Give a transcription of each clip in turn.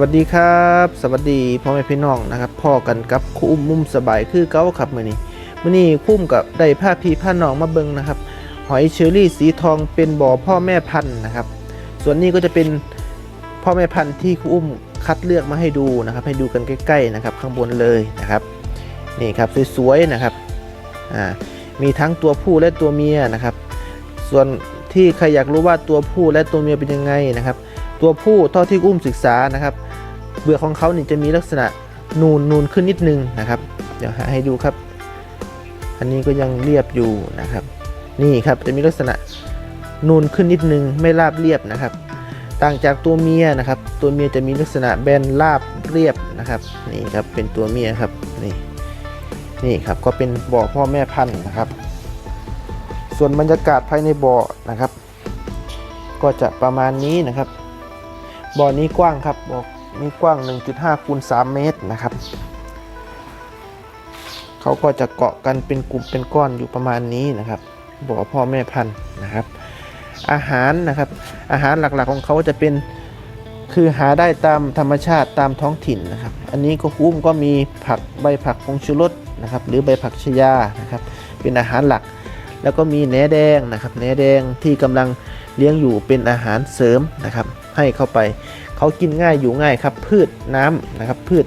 วัสดีครับ สวัสดีพ่อแม่พี่น้องนะครับพ่อกันกับคุ้มมุมสบายคือเก้าครับมือนี้มือนี้คุ้มกับได้ผ้าพีผ้าน้องมาเบิงนะครับ หอยเชอรี่สีทองเป็นบ่อพ่อแม่พันธุ์นะครับ ส่วนนี้ก็จะเป็นพ่อแม่พันธุ์ที่คุ้มคัดเลือกมาให้ดูนะครับ ให้ดูกันใกล้ๆนะครับข้างบนเลยนะครับนี่ครับสวยๆนะครับอ่ามีทั้งตัวผู้และตัวเมียนะครับ ส่วนที่ใครอยากรู้ว่าตัวผู้และตัวเมียเป็นยังไงนะครับ ตัวผู้เท่าที่อุ้มศึกษานะครับเบื่อของเขานี่จะมีลักษณะนูนนูนขึ้นนิดนึงนะครับ เดี๋ยวหาให้ดูครับ อันนี้ก็ยังเรียบอยู่นะครับ นี่ครับจะมีลักษณะนูนขึ้นนิดนึงไม่ราบเรียบนะครับ ต่างจากตัวเมียนะครับ ตัวเมียจะมีลักษณะแบนราบเรียบนะครับ นี่ครับเป็นตัวเมียครับนี่นี่ครับก็เป็นบ่อพ่อแม่พันธุ์นะครับ ส่วนบรรยากาศภายในบ่อนะครับ ก็จะประมาณนี้นะครับ บ่อนี้กว้างครับบ่อนี้กว้าง 1.5คูณ3เมตรนะครับ เขาก็จะเกาะกันเป็นกลุ่มเป็นก้อนอยู่ประมาณนี้นะครับบ่อพ่อแม่พันธุ์นะครับ อาหารนะครับ อาหารหลักๆของเขาจะเป็นคือหาได้ตามธรรมชาติตามท้องถิ่นนะครับ อันนี้ก็คุ้มก็มีผักใบผักพงชูรสนะครับ หรือใบผักชยานะครับ เป็นอาหารหลัก แล้วก็มีแหนแดงนะครับแหนแดงที่กำลังเลี้ยงอยู่เป็นอาหารเสริมนะครับให้เข้าไปเขากินง่ายอยู่ง่ายครับพืชน้ำนะครับพืช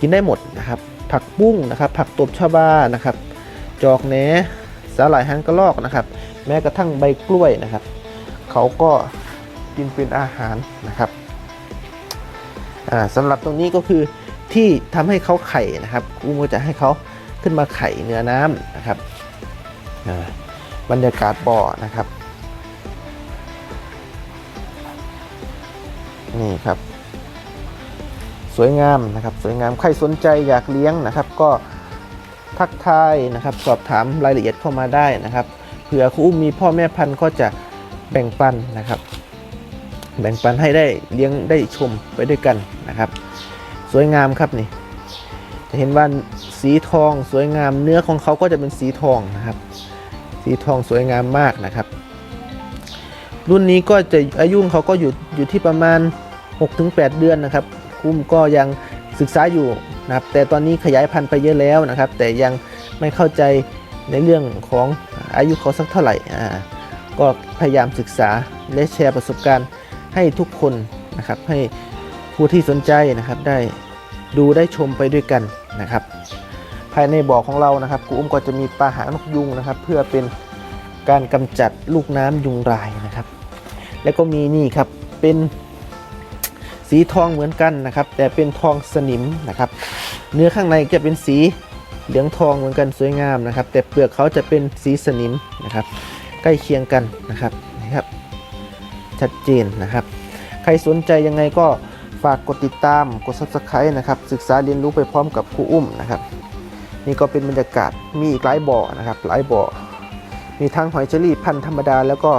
กินได้หมดนะครับผักบุ้งนะครับผักตบชวานะครับจอกแหนสาหร่ายหางกระรอกนะครับแม้กระทั่งใบกล้วยนะครับเขาก็กินเป็นอาหารนะครับอ่าสำหรับตรงนี้ก็คือที่ทำให้เขาไข่นะครับกุ้งก็จะให้เขาขึ้นมาไข่เนื้อน้ำนะครับอ่า บรรยากาศบ่อนะครับ นี่ครับ สวยงามนะครับ สวยงามใครสนใจอยากเลี้ยงนะครับ ก็ทักทายนะครับ สอบถามรายละเอียดเข้ามาได้นะครับเผื่อครูอุ้มมีพ่อแม่พันธุ์ก็จะแบ่งปันนะครับ แบ่งปันให้ได้เลี้ยงได้ชมไปด้วยกันนะครับ สวยงามครับนี่จะเห็นว่าสีทองสวยงามเนื้อของเขาก็จะเป็นสีทองนะครับ สีทองสวยงามมากนะครับ รุ่นนี้ก็จะอายุของเขาก็อยู่อยู่ที่ประมาณ 6-8 เดือนนะครับคุ้มก็ยังศึกษาอยู่นะครับ แต่ตอนนี้ขยายพันธุ์ไปเยอะแล้วนะครับ แต่ยังไม่เข้าใจในเรื่องของอายุเขาสักเท่าไหร่อ่าก็พยายามศึกษาและแชร์ประสบการณ์ให้ทุกคนนะครับ ให้ผู้ที่สนใจนะครับได้ดูได้ชมไปด้วยกันนะครับ ภายในบ่อของเรานะครับครูอุ้มก็จะมีปลาหางนกยุงนะครับ เพื่อเป็นการกำจัดลูกน้ำยุงลายนะครับ แล้วก็มีนี่ครับเป็นสีทองเหมือนกันนะครับ แต่เป็นทองสนิมนะครับ เนื้อข้างในจะเป็นสีเหลืองทองเหมือนกันสวยงามนะครับ แต่เปลือกเขาจะเป็นสีสนิมนะครับ ใกล้เคียงกันนะครับนะครับ ชัดเจนนะครับ ใครสนใจยังไงก็ฝากกดติดตามกด subscribe นะครับ ศึกษาเรียนรู้ไปพร้อมกับครูอุ้มนะครับ นี่ก็เป็นบรรยากาศมีอีกหลายบ่อนะครับหลายบ่อมีทั้งหอยเชอรี่พันธุ์ธรรมดาแล้วก็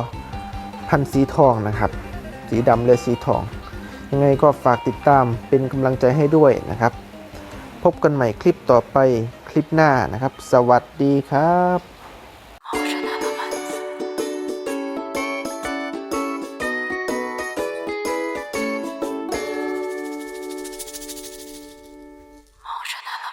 พันธุ์สีทองนะครับ สีดำและสีทอง ยังไงก็ฝากติดตามเป็นกำลังใจให้ด้วยนะครับ พบกันใหม่คลิปต่อไปคลิปหน้านะครับ สวัสดีครับ